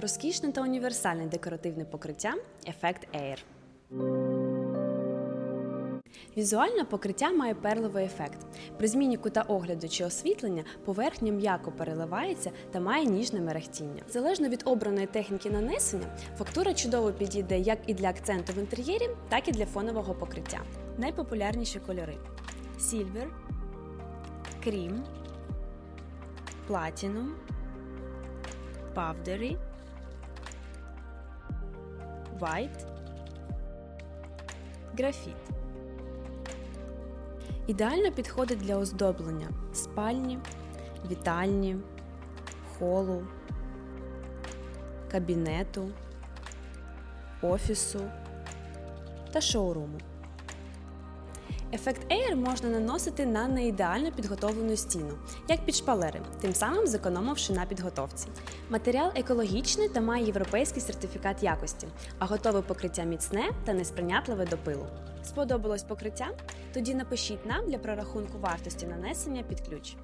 Розкішне та універсальне декоративне покриття Ефект Air. Візуально покриття має перловий ефект. При зміні кута огляду чи освітлення поверхня м'яко переливається та має ніжне мерехтіння. Залежно від обраної техніки нанесення, фактура чудово підійде як і для акценту в інтер'єрі, так і для фонового покриття. Найпопулярніші кольори: Silver, Cream, Platinum, Powdery, White, Графіт. Ідеально підходить для оздоблення спальні, вітальні, холу, кабінету, офісу та шоуруму. Ефект Air можна наносити на неідеально підготовлену стіну, як під шпалери, тим самим зекономивши на підготовці. Матеріал екологічний та має європейський сертифікат якості, а готове покриття міцне та несприйнятливе до пилу. Сподобалось покриття? Тоді напишіть нам для прорахунку вартості нанесення під ключ.